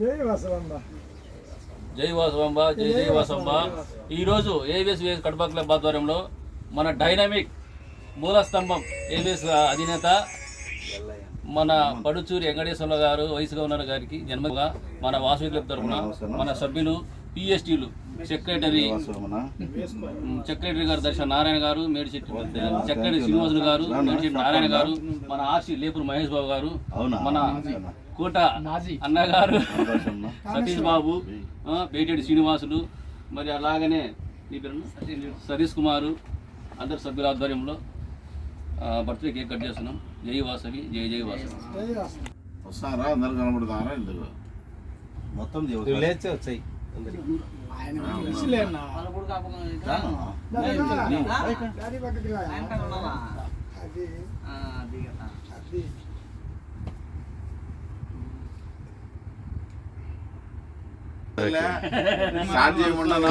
జై వాసవంబ జై జై వాసవంబ ఈరోజు ఏవిఎస్ విఎస్ కడప క్లబ్ ఆధ్వర్యంలో మన డైనమిక్ మూల స్తంభం ఏవిఎస్ అధినేత మన పడుచూరి వెంకటేశ్వర గారు వైస్ గవర్నర్ గారికి జన్మగా మన వాసవి క్లబ్ తరఫున మన సభ్యులు పిఎస్టీలు సెక్రటరీ సెక్రటరీ గారు దర్శన నారాయణ గారు మేడిచెట్టి సెక్రటరీ శ్రీనివాసులు గారు మేడిచెట్టి నారాయణ గారు మన ఆర్సీ లేపురు మహేష్ బాబు గారు మన కోట అన్న గారు సతీష్ బాబు ఆ, బేటెడి శ్రీనివాసులు మరి అలాగనే మీ పేరు సతీష్ కుమారు అందరు సభ్యుల ఆధ్వర్యంలో బర్త్డే కేక్ కట్ చేస్తున్నాం. జై వాసవి జై జై వాసవి. వస్తారా? అందరు కనబడుతారా ఇందులో? మొత్తం వచ్చాయి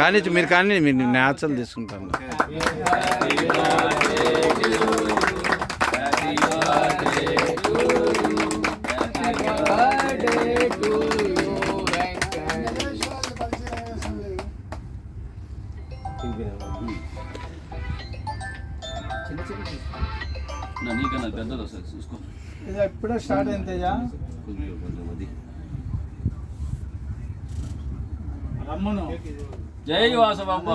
కానీ మీరు కానీ మీరు న్యాచురల్ తీసుకుంటాను. నీకన్నా పెద్దది వస్తుంది చూసుకో. ఇది ఇప్పుడే స్టార్ట్ అయింది కొంచెం అది. జై వాసవమ్మ.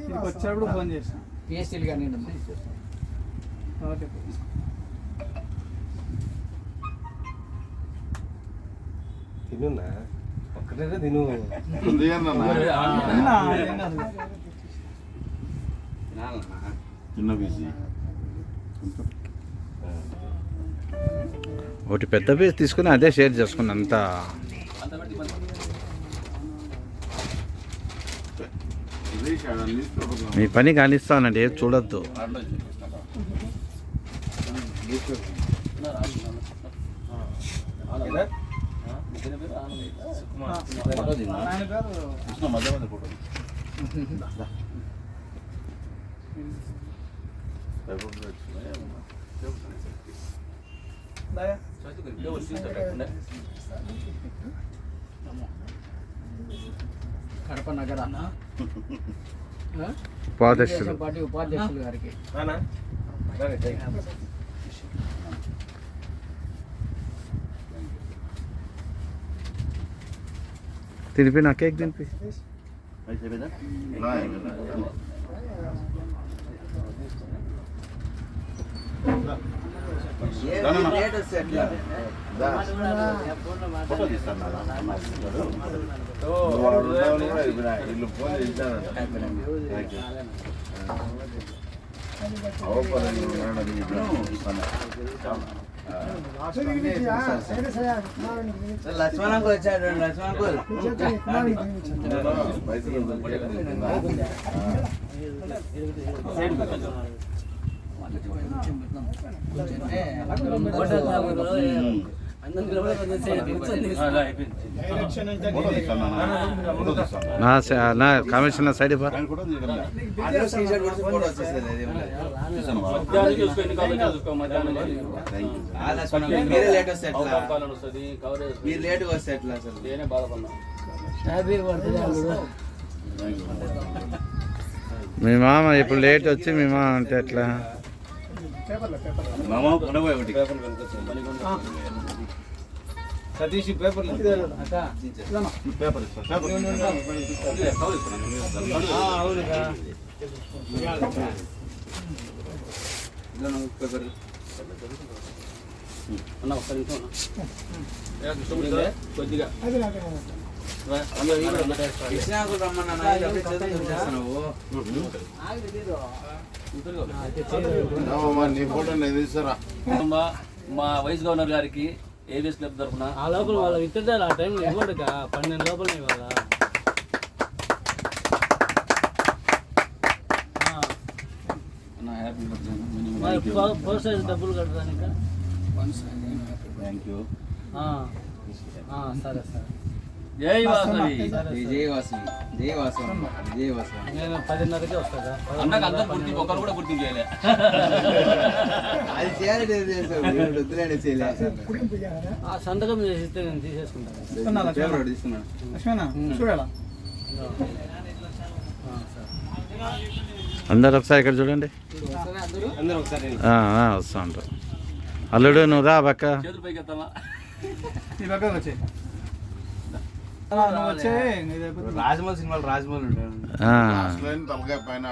ఇక్కడికి వచ్చేటప్పుడు ఫోన్ చేసాను పిఎస్టీలు కానీ ఓకే. తినున్నా? ఒక్కటే తిను. చిన్న బీసీ ఒకటి పెద్ద పీస్ తీసుకుని అదే షేర్ చేసుకుని అంతా అంత పెట్టి పని. ఇది అన్ని తీసుకుంటున్నాం. మీ పని కానిస్తానండి ఏది చూడొద్దు. కడప నగర. ఉపాధ్యక్షులు. పార్టీ ఉపాధ్యక్షులు గారికి. తినిపి నా కేక్ తినిపి. రా, ఫోటో ఫోన్ చేశారు అవపరంగా వచ్చాడు లక్ష్మణ్ అంకుల్ నా స- నా కమిషనర్ సైడ్ మీరే లేట్ వస్తే ఎట్లా అసలు నేనే బాధపడినా. మీ మామ ఇప్పుడు లేట్ వచ్చి మీ మామ అంటే ఎట్లా? మామ ఒకటి సతీష్ పేపర్ పేపర్. పేపర్ అన్న, ఒక్క నిమిషం కొద్దిగా. మా వైస్ గవర్నర్ గారికి ఏవిఎస్ క్లబ్ తరఫున. ఆ లోపల వాళ్ళ విత్తడాలు ఆ టైంలో ఇవ్వడు పన్నెండు లోపల ఇవ్వాలా? హ్యాపీ బర్త్డే సైజ్ డబ్బులు కట్టడానికి థ్యాంక్ యూ సరే సరే. జై వాసవి. జయ వాసవి. జయ వాసవి. జయ వాసవి. నేను పదిన్నరకే వస్తా అన్నకు అందరు గుర్తింపు ఒకరు కూడా గుర్తింపు చేయలే. అది. ఆ సంతకం చేసి ఇస్తే నేను తీసేసుకుంటాను తీసుకున్నాను. చూడాలా? అందరు ఒకసారి ఇక్కడ చూడండి. అందరూ ఒకసారి ఆ, ఆ, వస్తా ఉంటారు అల్లుడు నువ్వు రా పక్క. రాజమౌళి సినిమాలు రాజమౌళి తలకాయ పైన